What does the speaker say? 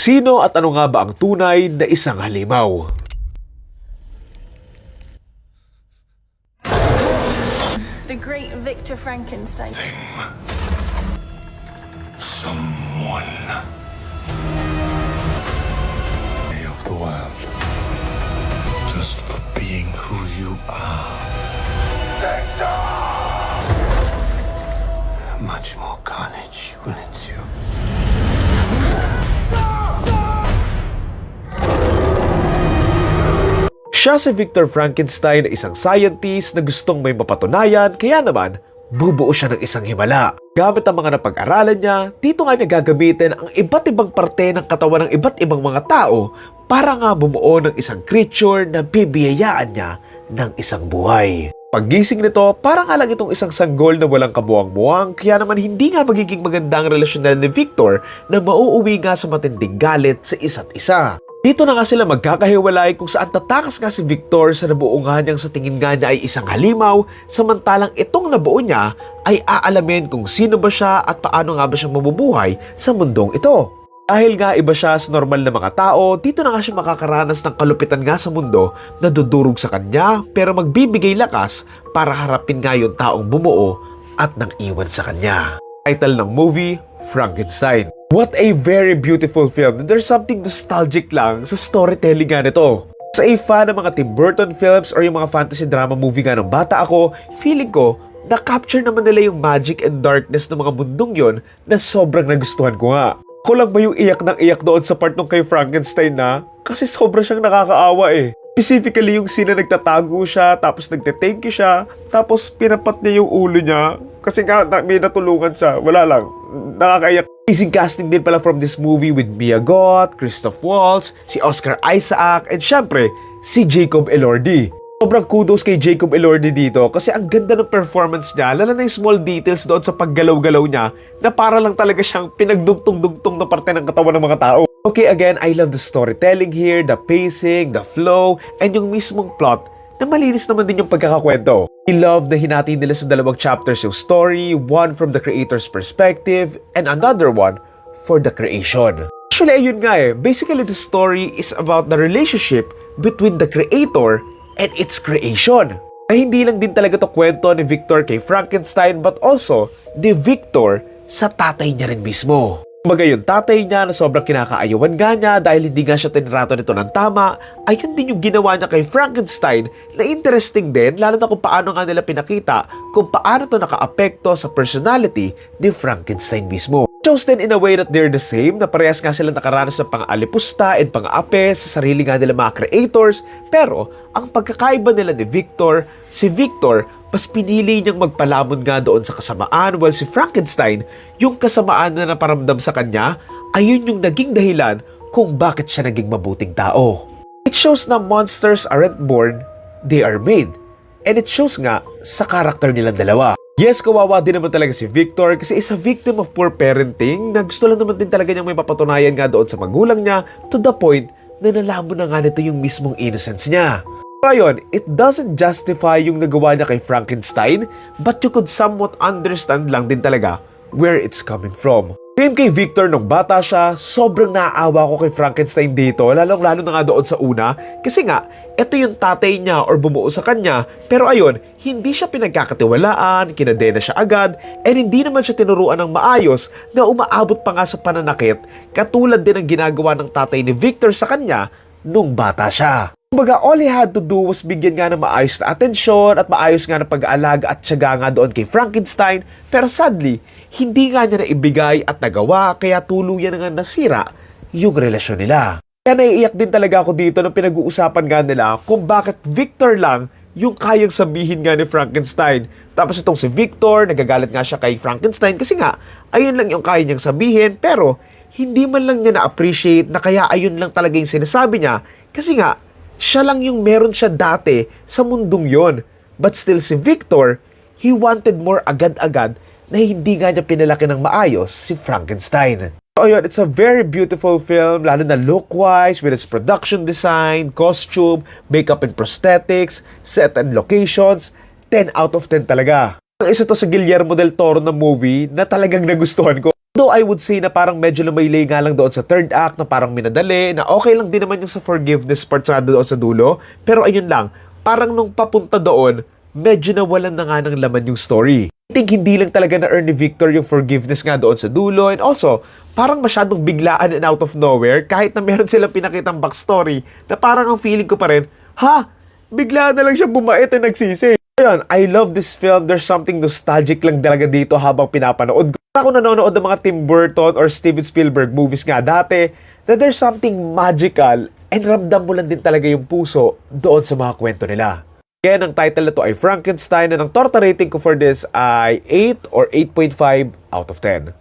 Sino at ano nga ba ang tunay na isang halimaw? The great Victor Frankenstein. Someone of the world. Just for being who you are. Victor! Much more carnage will ensue. Siya si Victor Frankenstein na isang scientist na gustong may mapatunayan kaya naman bubuo siya ng isang himala. Gamit ang mga napag-aralan niya, dito nga niya gagamitin ang iba't ibang parte ng katawan ng iba't ibang mga tao para nga bumuo ng isang creature na bibiyayaan niya ng isang buhay. Paggising nito, parang nga lang itong isang sanggol na walang kabuang-buwang kaya naman hindi nga magiging maganda ang relasyon ni Victor na mauuwi nga sa matinding galit sa isa't isa. Dito na nga sila magkakahiwalay kung saan tatakas nga si Victor sa nabuo nga niyang sa tingin nga niya ay isang halimaw, samantalang itong nabuo niya ay aalamin kung sino ba siya at paano nga ba siya mabubuhay sa mundong ito. Dahil nga iba siya sa normal na mga tao, dito na nga siya makakaranas ng kalupitan nga sa mundo na dudurog sa kanya pero magbibigay lakas para harapin nga yung taong bumuo at nang iwan sa kanya. Title ng movie, Frankenstein. What a very beautiful film. There's something nostalgic lang sa storytelling nga nito. Sa a fan ng mga Tim Burton films or yung mga fantasy drama movie nga nung bata ako, feeling ko, na-capture naman nila yung magic and darkness ng mga mundong yon na sobrang nagustuhan ko nga. Ako lang ba yung iyak ng iyak doon sa part nung kay Frankenstein na? Kasi sobrang siyang nakakaawa eh. Specifically yung scene na nagtatago siya, tapos nagte-thank you siya, tapos pinapat niya yung ulo niya. Kasi nga may natulungan siya. Wala lang. Nakakaiyak. Amazing casting din pala from this movie with Mia Goth, Christoph Waltz, si Oscar Isaac, and syempre, si Jacob Elordi. Sobrang kudos kay Jacob Elordi dito kasi ang ganda ng performance niya, lalo na yung small details doon sa paggalaw-galaw niya na para lang talaga siyang pinagdugtong-dugtong na parte ng katawan ng mga tao. Okay, again, I love the storytelling here, the pacing, the flow, and yung mismong plot na malinis naman din yung pagkakakwento. I love na hinati nila sa dalawang chapters yung story, one from the creator's perspective, and another one for the creation. Actually, ayun nga eh. Basically, the story is about the relationship between the creator and its creation. Ay hindi lang din talaga to kwento ni Victor kay Frankenstein but also ni Victor sa tatay niya rin mismo. Kumbaga yung tatay niya na sobrang kinakaayawan nga niya dahil hindi nga siya tinrato nito ng tama, ayun din yung ginawa niya kay Frankenstein na interesting din lalo na kung paano nga nila pinakita kung paano to nakaapekto sa personality ni Frankenstein mismo. Shows din in a way that they're the same na parehas nga sila nakaranas ng pang-alipusta and pang-ape sa sarili nga nila mga creators pero ang pagkakaiba nila ni Victor, si Victor mas pinili niyang magpalamon nga doon sa kasamaan while si Frankenstein, yung kasamaan na naparamdam sa kanya, ayun yung naging dahilan kung bakit siya naging mabuting tao. It shows na monsters aren't born, they are made. And it shows nga sa karakter nilang dalawa. Yes, kawawa din naman talaga si Victor kasi is a victim of poor parenting na gusto lang naman din talaga niyang may papatunayan nga doon sa magulang niya to the point na nalaman na nga nito yung mismong innocence niya. Ngayon, it doesn't justify yung nagawa niya kay Frankenstein, but you could somewhat understand lang din talaga where it's coming from. Same kay Victor nung bata siya, sobrang naaawa ko kay Frankenstein dito, lalong-lalo na nga doon sa una, kasi nga, ito yung tatay niya or bumuo sa kanya, pero ayun, hindi siya pinagkakatiwalaan, kinadena siya agad, and hindi naman siya tinuruan ng maayos na umaabot pa nga sa pananakit, katulad din ang ginagawa ng tatay ni Victor sa kanya nung bata siya. Kumbaga, all he had to do was bigyan nga ng maayos na atensyon at maayos nga na pag-aalaga at tiyaga nga doon kay Frankenstein. Pero sadly, hindi nga niya naibigay at nagawa kaya tuluyan nga nasira yung relasyon nila. Kaya naiiyak din talaga ako dito nung pinag-uusapan nga nila kung bakit Victor lang yung kayang sabihin nga ni Frankenstein. Tapos itong si Victor, nagagalit nga siya kay Frankenstein kasi nga, ayun lang yung kaya niyang sabihin pero hindi man lang niya na-appreciate na kaya ayun lang talaga yung sinasabi niya kasi nga, siya lang yung meron siya dati sa mundong yon. But still si Victor, he wanted more agad-agad na hindi nga niya pinalaki ng maayos si Frankenstein. So yun, it's a very beautiful film, lalo na look-wise, with its production design, costume, makeup and prosthetics, set and locations, 10 out of 10 talaga. Isa to sa Guillermo del Toro na movie na talagang nagustuhan ko. Though I would say na parang medyo lumaylay nga lang doon sa third act na parang minadali, na okay lang din naman yung sa forgiveness part sa doon sa dulo. Pero ayun lang, parang nung papunta doon, medyo nawalan na nga ng laman yung story. I think hindi lang talaga na earn ni Victor yung forgiveness nga doon sa dulo and also parang masyadong biglaan and out of nowhere kahit na meron silang pinakitang backstory na parang ang feeling ko pa rin, ha? Bigla na lang siya bumait at nagsisi. Ayun, I love this film. There's something nostalgic lang talaga dito habang pinapanood. Ako nanonood ng mga Tim Burton or Steven Spielberg movies nga dati, na there's something magical and ramdam mo lang din talaga yung puso doon sa mga kwento nila. Kaya ang title na to ay Frankenstein and ang torta rating ko for this ay 8 or 8.5 out of 10.